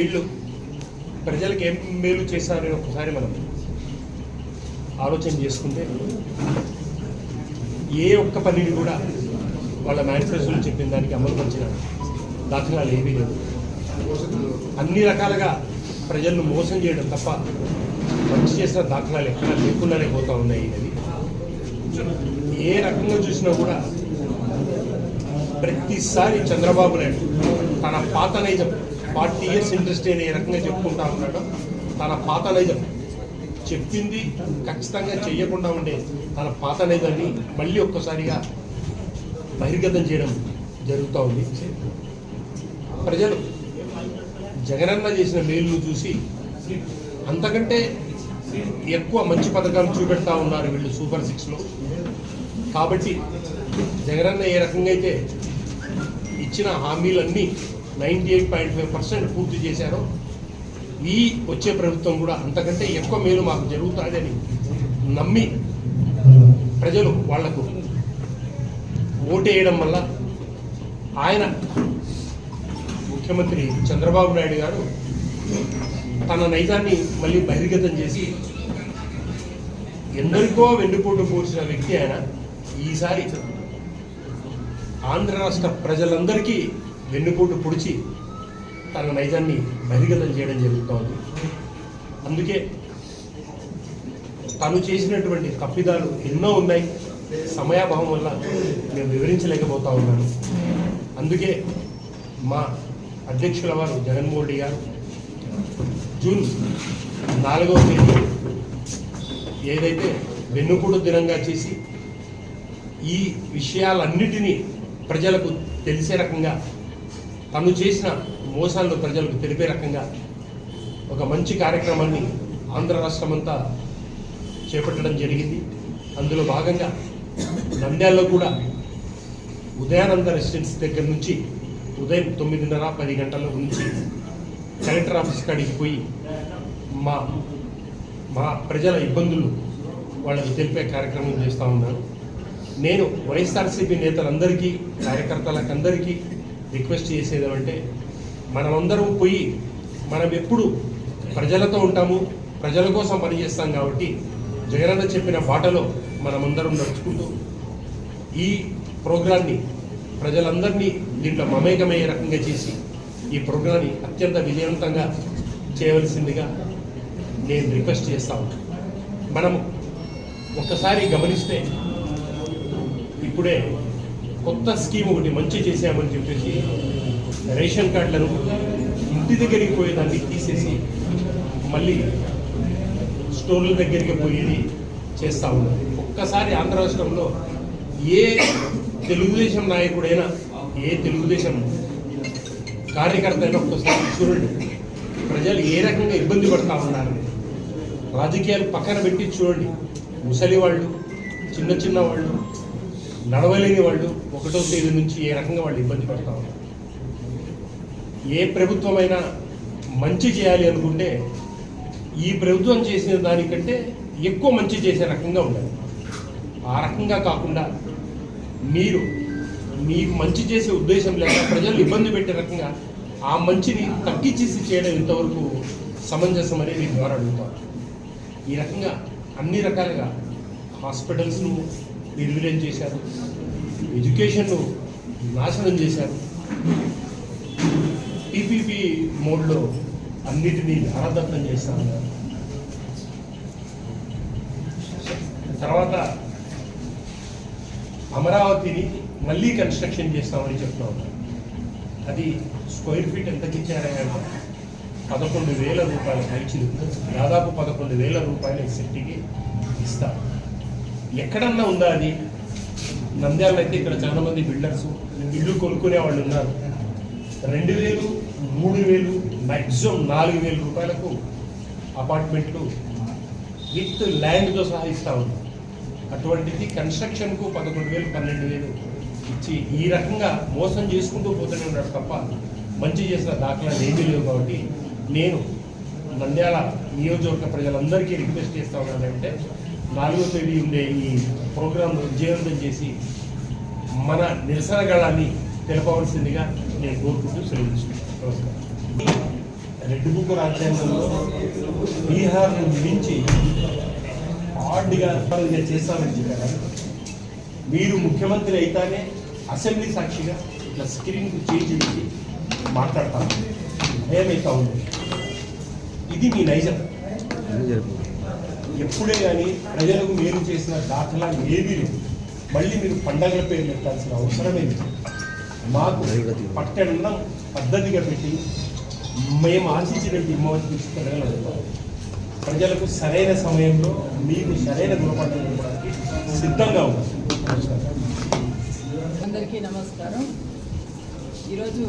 వీళ్ళు ప్రజలకు ఏం మేలు చేశారని ఒకసారి మనం ఆలోచన చేసుకుంటే ఏ ఒక్క పనిని కూడా వాళ్ళ మేనిఫెస్టోలు చెప్పిన దానికి అమలు పరిచిన దాఖలాలు ఏమీ లేవు. అన్ని రకాలుగా ప్రజలను మోసం చేయడం తప్ప మంచి చేసిన దాఖలాలు ఎక్కడా లేకుండానే పోతూ ఉన్నాయి ఇది ఏ రకంగా చూసినా కూడా ప్రతిసారి చంద్రబాబు నాయుడు తన పాత నైజం ఫార్టీ ఇయర్స్ ఇంట్రెస్ట్ అని ఏ రకంగా చెప్పుకుంటా ఉన్నాడు. తన పాత నైజం. చెప్పింది ఖచ్చితంగా చెయ్యకుండా ఉండే తన పాత నైజాన్ని మళ్ళీ ఒక్కసారిగా బహిర్గతం చేయడం జరుగుతూ ఉంది. ప్రజలు జగనన్న చేసిన మేలును చూసి అంతకంటే ఎక్కువ మంచి పథకాలు చూపెడతా ఉన్నారు వీళ్ళు సూపర్ సిక్స్లో. కాబట్టి జగనన్న ఏ రకంగా అయితే ఇచ్చిన హామీలన్నీ ninety eight point five percent పూర్తి చేశారో. ఈ వచ్చే ప్రభుత్వం కూడా అంతకంటే ఎక్కువ మేలు మాకు జరుగుతుందని నమ్మి ప్రజలు వాళ్ళకు ఓటేయడం వల్ల ఆయన ముఖ్యమంత్రి చంద్రబాబు నాయుడు గారు తన నైజాన్ని మళ్ళీ బహిర్గతం చేసి ఎందరికో వెన్నుపోటు పోసిన వ్యక్తి ఆయన ఈసారి ఆంధ్ర రాష్ట్ర ప్రజలందరికీ వెన్నుపోటు పొడిచి తన నైజాన్ని బహిర్గతం చేయడం జరుగుతోంది అందుకే తను చేసినటువంటి తప్పిదాలు ఎన్నో ఉన్నాయి. సమయాభావం వల్ల నేను వివరించలేకపోతా ఉన్నాను. అందుకే మా అధ్యక్షుల వారు జగన్మోహన్ రెడ్డి గారు జూన్ నాలుగవ తేదీ ఏదైతే వెన్నుపూడు దినంగా చేసి ఈ విషయాలన్నిటినీ ప్రజలకు తెలిసే రకంగా తను చేసిన మోసాలను ప్రజలకు తెలిపే రకంగా ఒక మంచి కార్యక్రమాన్ని ఆంధ్ర రాష్ట్రమంతా చేపట్టడం జరిగింది. అందులో భాగంగా నంద్యాలలో కూడా ఉదయానంద రెసిడెన్స్ దగ్గర నుంచి ఉదయం తొమ్మిదిన్నర పది గంటల నుంచి కలెక్టర్ ఆఫీస్ కాడికి పోయి మా మా ప్రజల ఇబ్బందులు వాళ్ళకి తెలిపే కార్యక్రమం చేస్తూ ఉన్నాను నేను వైఎస్ఆర్సీపీ నేతలందరికీ కార్యకర్తలకందరికీ రిక్వెస్ట్ చేసేది మనమందరం పోయి మనం ఎప్పుడు ప్రజలతో ఉంటాము ప్రజల కోసం పనిచేస్తాం కాబట్టి జగనన్న చెప్పిన బాటలో మనమందరం నడుచుకుంటూ ఈ ప్రోగ్రాన్ని ప్రజలందరినీ దీంట్లో మమేకమయ్యే రకంగా చేసి ఈ ప్రోగ్రాన్ని అత్యంత విజయవంతంగా చేయవలసిందిగా నేను రిక్వెస్ట్ చేస్తాను మనం ఒక్కసారి గమనిస్తే ఇప్పుడే కొత్త స్కీమ్ ఒకటి మంచి చేసామని చెప్పేసి రేషన్ కార్డులను ఇంటి దగ్గరికి పోయేదాన్ని తీసేసి మళ్ళీ స్టోర్ల దగ్గరికి పోయేది చేస్తూ ఉన్నారు. ఒక్కసారి ఆంధ్ర రాష్ట్రంలో ఏ తెలుగుదేశం నాయకుడైనా ఏ తెలుగుదేశం కార్యకర్త అయినా ఒక్కసారి చూడండి. ప్రజలు ఏ రకంగా ఇబ్బంది పడతా ఉన్నారు? రాజకీయాలు పక్కన పెట్టి చూడండి. ముసలి వాళ్ళు చిన్న చిన్న వాళ్ళు నడవలేని వాళ్ళు ఒకటో తేదీ నుంచి ఏ రకంగా వాళ్ళు ఇబ్బంది పడతా ఉన్నారు? ఏ ప్రభుత్వమైనా మంచి చేయాలి అనుకుంటే ఈ ప్రభుత్వం చేసిన దానికంటే ఎక్కువ మంచి చేసే రకంగా ఉండాలి. ఆ రకంగా కాకుండా మీరు మీకు మంచి చేసే ఉద్దేశం లేక ప్రజలు ఇబ్బంది పెట్టే రకంగా ఆ మంచిని తగ్గించేసి చేయడం ఇంతవరకు సమంజసం అనేది ద్వారా అడుగుతారు ఈ రకంగా అన్ని రకాలుగా హాస్పిటల్స్ను నిర్వీర్యం చేశారు. ఎడ్యుకేషన్ను నాశనం చేశారు. టీపీపీ మోడ్లో అన్నిటినీ ధారాదత్తం చేస్తా ఉన్నారు. తర్వాత అమరావతిని మళ్ళీ కన్స్ట్రక్షన్ చేస్తామని చెప్తా ఉన్నారు. అది స్క్వేర్ ఫీట్ ఎంతకి ఇచ్చారంటే పదకొండు వేల రూపాయల పైచిలు దాదాపు పదకొండు వేల రూపాయల సెట్టికి ఇస్తారు ఎక్కడన్నా ఉందా అది? నంద్యాల అయితే ఇక్కడ చాలా మంది బిల్డర్స్ ఇల్లు కొనుక్కునే వాళ్ళు ఉన్నారు. రెండు వేలు మూడు వేలు మ్యాక్సిమం నాలుగు వేల రూపాయలకు అపార్ట్మెంట్లు విత్ ల్యాండ్తో సహా ఇస్తా ఉన్నారు. అటువంటిది కన్స్ట్రక్షన్కు పదకొండు వేలు పన్నెండు వేలు ఇచ్చి ఈ రకంగా మోసం చేసుకుంటూ పోతూనే ఉన్నాడు తప్ప మంచి చేసిన దాఖలాలు ఏమీ లేవు కాబట్టి నేను నంద్యాల నియోజకవర్గ ప్రజలందరికీ రిక్వెస్ట్ చేస్తా ఉన్నానంటే నాలుగో తేదీ ఉండే ఈ ప్రోగ్రాం విజయవంతం చేసి మన నిరసన గళాన్ని తెలపవలసిందిగా నేను కోరుకుంటూ సెలవు తీసుకుంటాను రెడ్ బుక్ రాజ్యాంగంలో బీహార్ మించి హార్డ్గా చేస్తామని చెప్పారు మీరు ముఖ్యమంత్రి అయితేనే అసెంబ్లీ సాక్షిగా ఇట్లా స్క్రీన్ చేంజ్ చేసి మాట్లాడతాను. భయమైతా ఉంది. ఇది మీ నైజం. ఎప్పుడే కానీ ప్రజలకు మేలు చేసిన దాఖలా ఏమీ లేదు మళ్ళీ మీరు పండగల పేరు పెట్టాల్సిన అవసరమే లేదు. మాకు పట్టణం పద్ధతిగా పెట్టి మేము ఆశించినట్టు ఇమ్మవతి తీసుకెళ్ళగలుగుతాం ప్రజలకు సరైన సమయంలో మీకు సరైన గుణపాఠం ఇవ్వడానికి సిద్ధంగా ఉన్నాం. అందరికీ నమస్కారం. ఈరోజు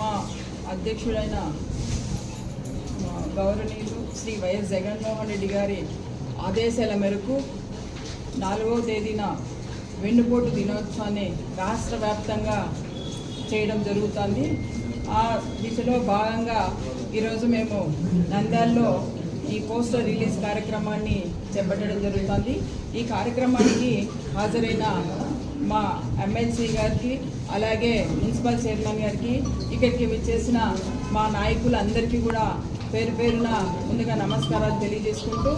మా అధ్యక్షుడైన గౌరవనీయులు శ్రీ వైఎస్ జగన్మోహన్ రెడ్డి గారి ఆదేశాల మేరకు నాలుగవ తేదీన వెన్నుపోటు దినోత్సవాన్ని రాష్ట్ర వ్యాప్తంగా చేయడం జరుగుతుంది. ఆ దిశలో భాగంగా ఈరోజు మేము నంద్యాలలో ఈ పోస్టర్ రిలీజ్ కార్యక్రమాన్ని చేపట్టడం జరుగుతుంది. ఈ కార్యక్రమానికి హాజరైన మా ఎమ్మెల్సీ గారికి అలాగే మున్సిపల్ చైర్మన్ గారికి ఇక్కడికి విచ్చేసిన మా నాయకులందరికీ కూడా పేరు పేరున ముందుగా నమస్కారాలు తెలియజేసుకుంటూ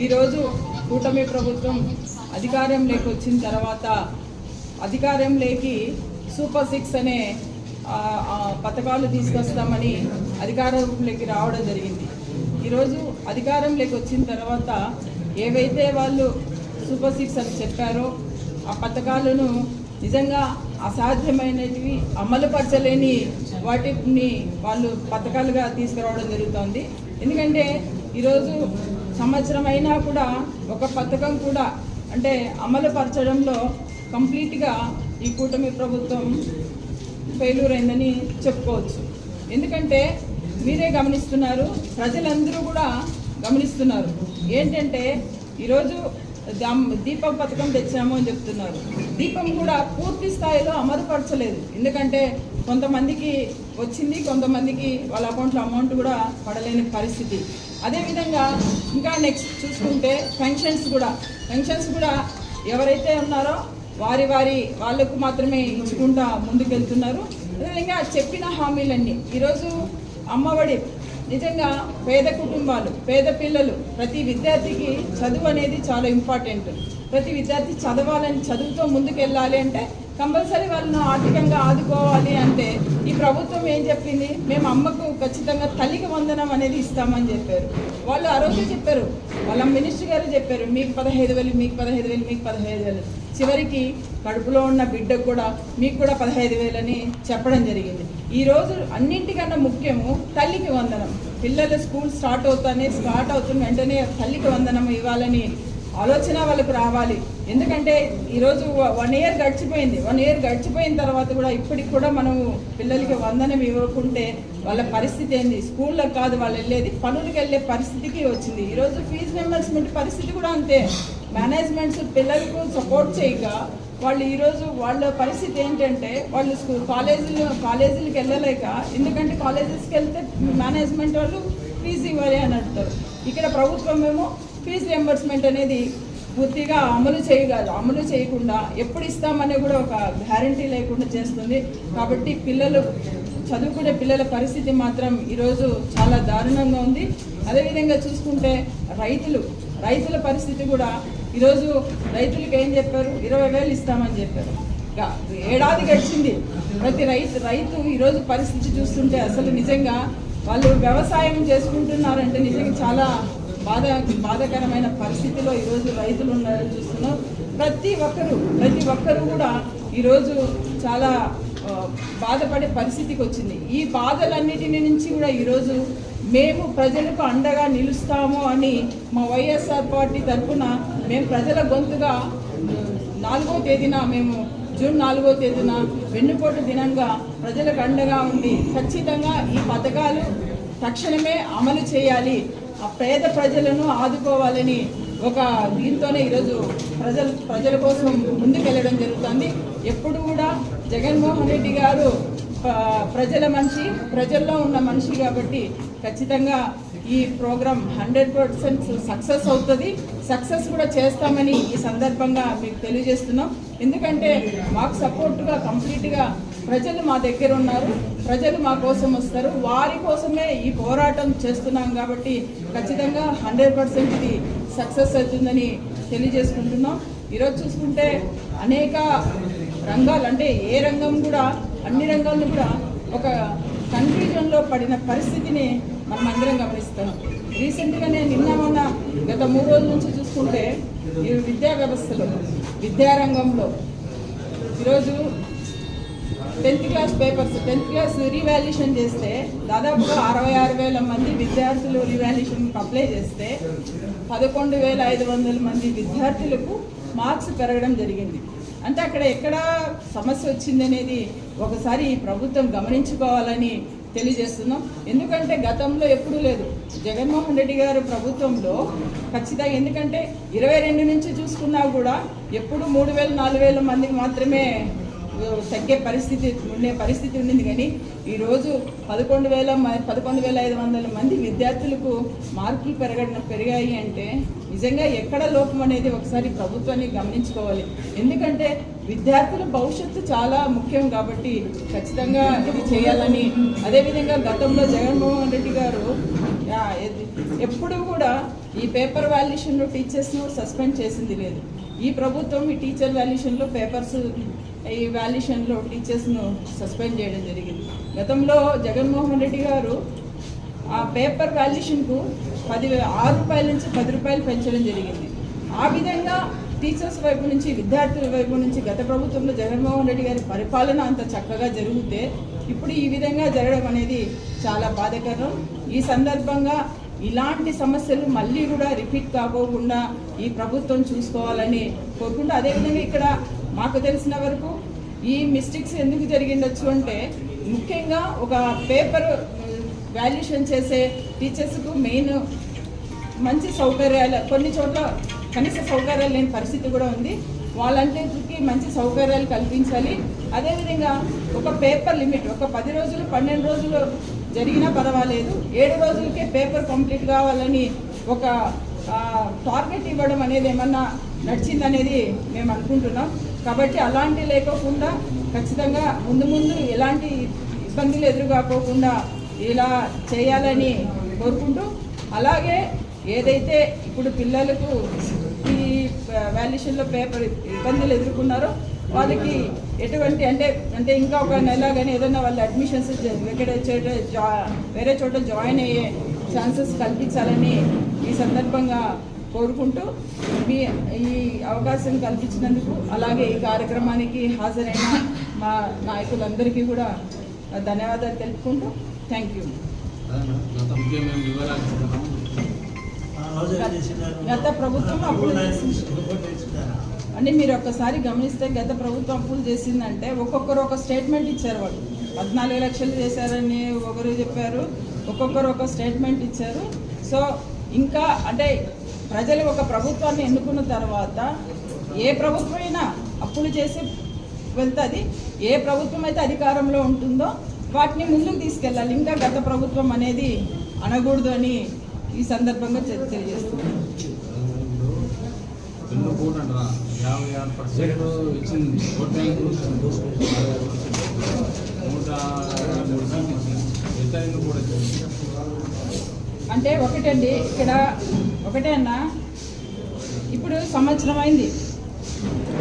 ఈరోజు కూటమి ప్రభుత్వం అధికారం వచ్చిన తర్వాత అధికారం లేకి సూపర్ సిక్స్ అనే పథకాలు తీసుకొస్తామని అధికారంలోకి రావడం జరిగింది. ఈరోజు అధికారంలోకి వచ్చిన తర్వాత ఏవైతే వాళ్ళు సూపర్ సిక్స్ అని చెప్పారో ఆ పథకాలను నిజంగా అసాధ్యమైనవి అమలుపరచలేని వాటిని వాళ్ళు పథకాలుగా తీసుకురావడం జరుగుతోంది. ఎందుకంటే ఈరోజు సంవత్సరం అయినా కూడా ఒక పథకం కూడా అంటే అమలుపరచడంలో కంప్లీట్గా ఈ కూటమి ప్రభుత్వం ఫెయిల్యూర్ అయిందని చెప్పుకోవచ్చు. ఎందుకంటే మీరే గమనిస్తున్నారు ప్రజలందరూ కూడా గమనిస్తున్నారు. ఏంటంటే ఈరోజు దీపం పథకం తెచ్చాము అని చెప్తున్నారు. దీపం కూడా పూర్తి స్థాయిలో అమలుపరచలేదు. ఎందుకంటే కొంతమందికి వచ్చింది కొంతమందికి వాళ్ళ అకౌంట్లో అమౌంట్ కూడా పడలేని పరిస్థితి. అదేవిధంగా ఇంకా నెక్స్ట్ చూసుకుంటే పెన్షన్స్ కూడా. పెన్షన్స్ కూడా ఎవరైతే ఉన్నారో వారి వారి వాళ్ళకు మాత్రమే ఇచ్చుకుంటా ముందుకెళ్తున్నారు. అదేవిధంగా చెప్పిన హామీలన్నీ. ఈరోజు అమ్మఒడి నిజంగా పేద కుటుంబాలు పేద పిల్లలు ప్రతి విద్యార్థికి చదువు అనేది చాలా ఇంపార్టెంట్. ప్రతి విద్యార్థి చదవాలని చదువుతో ముందుకెళ్ళాలి అంటే కంపల్సరీ వాళ్ళను ఆర్థికంగా ఆదుకోవాలి అంటే ఈ ప్రభుత్వం ఏం చెప్పింది? మేము అమ్మకు ఖచ్చితంగా తల్లికి వందనం అనేది ఇస్తామని చెప్పారు. వాళ్ళు ఆ రోజు చెప్పారు. వాళ్ళ మినిస్టర్ గారు చెప్పారు మీకు పదహైదు వేలు మీకు పదహైదు వేలు మీకు పదహైదు వేలు. చివరికి కడుపులో ఉన్న బిడ్డకు కూడా మీకు కూడా పదహైదు వేలని చెప్పడం జరిగింది. ఈ రోజు అన్నింటికన్నా ముఖ్యము తల్లికి వందనం. పిల్లలు స్కూల్ స్టార్ట్ అవుతానే స్టార్ట్ అవుతుంది వెంటనే తల్లికి వందనం ఇవ్వాలని ఆలోచన వాళ్ళకు రావాలి. ఎందుకంటే ఈరోజు వన్ ఇయర్ గడిచిపోయింది. వన్ ఇయర్ గడిచిపోయిన తర్వాత కూడా ఇప్పటికి కూడా మనం పిల్లలకి వందనం ఇవ్వకుంటే వాళ్ళ పరిస్థితి ఏంది? స్కూల్లో కాదు వాళ్ళు వెళ్ళేది పనులకు వెళ్ళే పరిస్థితికి వచ్చింది. ఈరోజు ఫీజు మెంబర్స్మెంట్ పరిస్థితి కూడా అంతే. మేనేజ్మెంట్స్ పిల్లలకు సపోర్ట్ చేయక వాళ్ళు ఈరోజు వాళ్ళ పరిస్థితి ఏంటంటే వాళ్ళు స్కూల్ కాలేజీలు కాలేజీలకు వెళ్ళలేక ఎందుకంటే కాలేజెస్కి వెళ్తే మేనేజ్మెంట్ వాళ్ళు ఫీజు ఇవ్వాలి అని అంటారు. ఇక్కడ ప్రభుత్వం ఏమో ఫీజు రియంబర్స్మెంట్ అనేది పూర్తిగా అమలు చేయగలదు అమలు చేయకుండా ఎప్పుడు ఇస్తామనే కూడా ఒక గ్యారంటీ లేకుండా చేస్తుంది. కాబట్టి పిల్లలు చదువుకునే పిల్లల పరిస్థితి మాత్రం ఈరోజు చాలా దారుణంగా ఉంది. అదేవిధంగా చూసుకుంటే రైతులు రైతుల పరిస్థితి కూడా ఈరోజు రైతులకు ఏం చెప్పారు? ఇరవై వేలు ఇస్తామని చెప్పారు. ఏడాది గడిచింది. ప్రతి రైతు రైతు ఈరోజు పరిస్థితి చూస్తుంటే అసలు నిజంగా వాళ్ళు వ్యవసాయం చేసుకుంటున్నారంటే నిజంగా చాలా బాధ బాధకరమైన పరిస్థితిలో ఈరోజు రైతులు ఉన్నారని చూస్తున్నాం. ప్రతి ఒక్కరు ప్రతి ఒక్కరు కూడా ఈరోజు చాలా బాధపడే పరిస్థితికి వచ్చింది. ఈ బాధలన్నిటిని నుంచి కూడా ఈరోజు మేము ప్రజలకు అండగా నిలుస్తాము అని మా వైఎస్ఆర్ పార్టీ తరఫున మేము ప్రజల గొంతుగా నాలుగో తేదీన మేము జూన్ నాలుగో తేదీన వెన్నుపోటు దినంగా ప్రజలకు అండగా ఉండి ఖచ్చితంగా ఈ పథకాలు తక్షణమే అమలు చేయాలి. ఆ పేద ప్రజలను ఆదుకోవాలని ఒక దీంతోనే ఈరోజు ప్రజలు ప్రజల కోసం ముందుకెళ్ళడం జరుగుతుంది. ఎప్పుడు కూడా జగన్మోహన్ రెడ్డి గారు ప్రజల మనిషి ప్రజల్లో ఉన్న మనిషి కాబట్టి ఖచ్చితంగా ఈ ప్రోగ్రామ్ హండ్రెడ్ పర్సెంట్ సక్సెస్ అవుతుంది. సక్సెస్ కూడా చేస్తామని ఈ సందర్భంగా మీకు తెలియజేస్తున్నాం. ఎందుకంటే మాకు సపోర్ట్గా కంప్లీట్గా ప్రజలు మా దగ్గర ఉన్నారు. ప్రజలు మా కోసం వస్తారు. వారి కోసమే ఈ పోరాటం చేస్తున్నాం కాబట్టి ఖచ్చితంగా హండ్రెడ్ పర్సెంట్ ఇది సక్సెస్ అవుతుందని తెలియజేసుకుంటున్నాం. ఈరోజు చూసుకుంటే అనేక రంగాలు అంటే ఏ రంగం కూడా అన్ని రంగాల్లో కూడా ఒక కన్ఫ్యూజన్లో పడిన పరిస్థితిని మనం అందరం గమనిస్తాం రీసెంట్గానే నిన్న మొన్న గత మూడు రోజుల నుంచి చూసుకుంటే ఈ విద్యా వ్యవస్థలో విద్యారంగంలో ఈరోజు tenth class papers tenth class revaluation చేస్తే దాదాపుగా అరవై ఆరు వేల మంది విద్యార్థులు రీవాల్యుయేషన్కి అప్లై చేస్తే పదకొండు వేల ఐదు వందల మంది విద్యార్థులకు మార్క్స్ పెరగడం జరిగింది. అంటే అక్కడ ఎక్కడ సమస్య వచ్చిందనేది ఒకసారి ఈ ప్రభుత్వం గమనించుకోవాలని తెలియజేస్తున్నాం. ఎందుకంటే గతంలో ఎప్పుడూ లేదు. జగన్మోహన్ రెడ్డి గారు ప్రభుత్వంలో ఖచ్చితంగా ఎందుకంటే ఇరవై రెండు నుంచి చూసుకున్నా కూడా ఎప్పుడు మూడు వేలు నాలుగు వేల మందికి మాత్రమే తగ్గే పరిస్థితి ఉండే పరిస్థితి ఉండింది. కానీ ఈరోజు పదకొండు వేల మ- పదకొండు వేల ఐదు వందల మంది విద్యార్థులకు మార్కులు పెరగడం పెరిగాయి అంటే నిజంగా ఎక్కడ లోపం అనేది ఒకసారి ప్రభుత్వాన్ని గమనించుకోవాలి. ఎందుకంటే విద్యార్థుల భవిష్యత్తు చాలా ముఖ్యం కాబట్టి ఖచ్చితంగా ఇది చేయాలని. అదేవిధంగా గతంలో జగన్మోహన్ రెడ్డి గారు ఎప్పుడు కూడా ఈ పేపర్ వాల్యుయేషన్లో టీచర్స్ను సస్పెండ్ చేసింది లేదు. ఈ ప్రభుత్వం ఈ టీచర్ వాల్యుయేషన్లో పేపర్స్ ఈ వాల్యుయేషన్లో టీచర్స్ను సస్పెండ్ చేయడం జరిగింది. గతంలో జగన్మోహన్ రెడ్డి గారు ఆ పేపర్ వాల్యుయేషన్కు పది ఆరు రూపాయల నుంచి పది రూపాయలు పెంచడం జరిగింది. ఆ విధంగా టీచర్స్ వైపు నుంచి విద్యార్థుల వైపు నుంచి గత ప్రభుత్వంలో జగన్మోహన్ రెడ్డి గారి పరిపాలన అంత చక్కగా జరిగితే ఇప్పుడు ఈ విధంగా జరగడం అనేది చాలా బాధకరం. ఈ సందర్భంగా ఇలాంటి సమస్యలు మళ్ళీ కూడా రిపీట్ కాకోకుండా ఈ ప్రభుత్వం చూసుకోవాలని కోరుకుంటూ అదేవిధంగా ఇక్కడ మాకు తెలిసిన వరకు ఈ మిస్టేక్స్ ఎందుకు జరిగిండొచ్చు అంటే ముఖ్యంగా ఒక పేపర్ వాల్యుయేషన్ చేసే టీచర్స్కు మెయిన్ మంచి సౌకర్యాలు కొన్ని చోట్ల కనీస సౌకర్యాలు లేని పరిస్థితి కూడా ఉంది. వాళ్ళంటికి మంచి సౌకర్యాలు కల్పించాలి. అదేవిధంగా ఒక పేపర్ లిమిట్ ఒక పది రోజులు పన్నెండు రోజులు జరిగినా పర్వాలేదు. ఏడు రోజులకే పేపర్ కంప్లీట్ కావాలని ఒక టార్గెట్ ఇవ్వడం అనేది ఏమన్నా నడిచిందనేది మేము అనుకుంటున్నాం. కాబట్టి అలాంటి లేకోకుండా ఖచ్చితంగా ముందు ముందు ఎలాంటి ఇబ్బందులు ఎదురుకాకోకుండా ఇలా చేయాలని కోరుకుంటూ అలాగే ఏదైతే ఇప్పుడు పిల్లలకు ఈ వాల్యుయేషన్లో పేపర్ ఇబ్బందులు ఎదుర్కొన్నారో వాళ్ళకి ఎటువంటి అంటే అంటే ఇంకా ఒక నెల కానీ ఏదైనా వాళ్ళ అడ్మిషన్స్ ఎక్కడ చోట వేరే చోట జాయిన్ అయ్యే ఛాన్సెస్ కల్పించాలని ఈ సందర్భంగా కోరుకుంటూ మీ ఈ అవకాశం కల్పించినందుకు అలాగే ఈ కార్యక్రమానికి హాజరైన మా నాయకులందరికీ కూడా ధన్యవాదాలు తెలుపుకుంటూ థ్యాంక్ యూ గత ప్రభుత్వం అప్పులు చేసింది. అంటే మీరు ఒక్కసారి గమనిస్తే గత ప్రభుత్వం అప్పులు చేసిందంటే ఒక్కొక్కరు ఒక స్టేట్మెంట్ ఇచ్చారు వాళ్ళు. పద్నాలుగు లక్షలు చేశారని ఒకరు చెప్పారు ఒక్కొక్కరు ఒక స్టేట్మెంట్ ఇచ్చారు. సో ఇంకా అంటే ప్రజలు ఒక ప్రభుత్వాన్ని ఎన్నుకున్న తర్వాత ఏ ప్రభుత్వం అయినా అప్పులు చేసి వెళ్తుంది ఏ ప్రభుత్వం అయితే అధికారంలో ఉంటుందో వాటిని ముందుకు తీసుకెళ్ళాలి. ఇంకా గత ప్రభుత్వం అనేది అనకూడదు అని ఈ సందర్భంగా తెలియజేస్తున్నాను. యాభై ఆరు పర్సెంట్ ఇచ్చింది ఓట్ బ్యాంక్ నూట మూడు కూడా అంటే ఒకటండి ఇక్కడ ఒకటే అన్న ఇప్పుడు సంవత్సరం అయింది.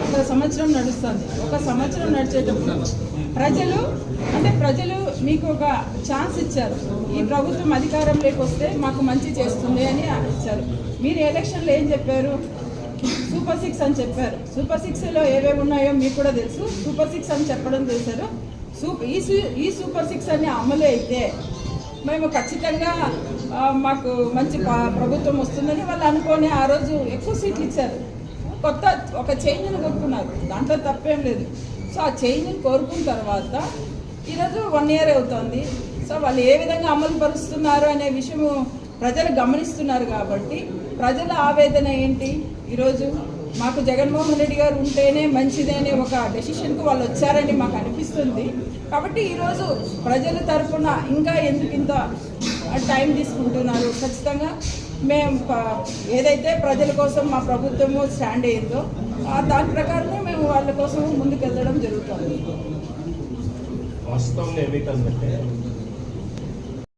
ఒక సంవత్సరం నడుస్తుంది. ఒక సంవత్సరం నడిచేటప్పుడు ప్రజలు అంటే ప్రజలు మీకు ఒక ఛాన్స్ ఇచ్చారు. ఈ ప్రభుత్వం అధికారంలోకి వస్తే మాకు మంచి చేస్తుంది అని ఇచ్చారు. మీరు ఎలక్షన్లో ఏం చెప్పారు? సూపర్ సిక్స్ అని చెప్పారు. సూపర్ సిక్స్లో ఏవేవి ఉన్నాయో మీకు కూడా తెలుసు. సూపర్ సిక్స్ అని చెప్పడం చేశారు సూపర్ ఈ ఈ సూపర్ సిక్స్ అన్ని అమలు అయితే మేము ఖచ్చితంగా మాకు మంచి ప్రభుత్వం వస్తుందని వాళ్ళు అనుకొని ఆ రోజు ఎక్కువ సీట్లు ఇచ్చారు. కొత్త ఒక చేంజ్ని కొనుక్కున్నారు దాంట్లో తప్పేం లేదు. సో ఆ చేంజ్ని కోరుకున్న తర్వాత ఈరోజు వన్ ఇయర్ అవుతుంది. సో వాళ్ళు ఏ విధంగా అమలు పరుస్తున్నారు అనే విషయము ప్రజలు గమనిస్తున్నారు కాబట్టి ప్రజల ఆవేదన ఏంటి? ఈరోజు మాకు జగన్మోహన్ రెడ్డి గారు ఉంటేనే మంచిది అనే ఒక డెసిషన్కి వాళ్ళు వచ్చారని మాకు అనిపిస్తుంది. కాబట్టి ఈరోజు ప్రజల తరఫున ఇంకా ఎందుకు ఇంత టైం తీసుకుంటున్నారు? ఖచ్చితంగా మేము ఏదైతే ప్రజల కోసం మా ప్రభుత్వము స్టాండ్ అయ్యిందో దాని ప్రకారమే మేము వాళ్ళ కోసం ముందుకు వెళ్ళడం జరుగుతుంది. వాస్తవం ఏమిటంటే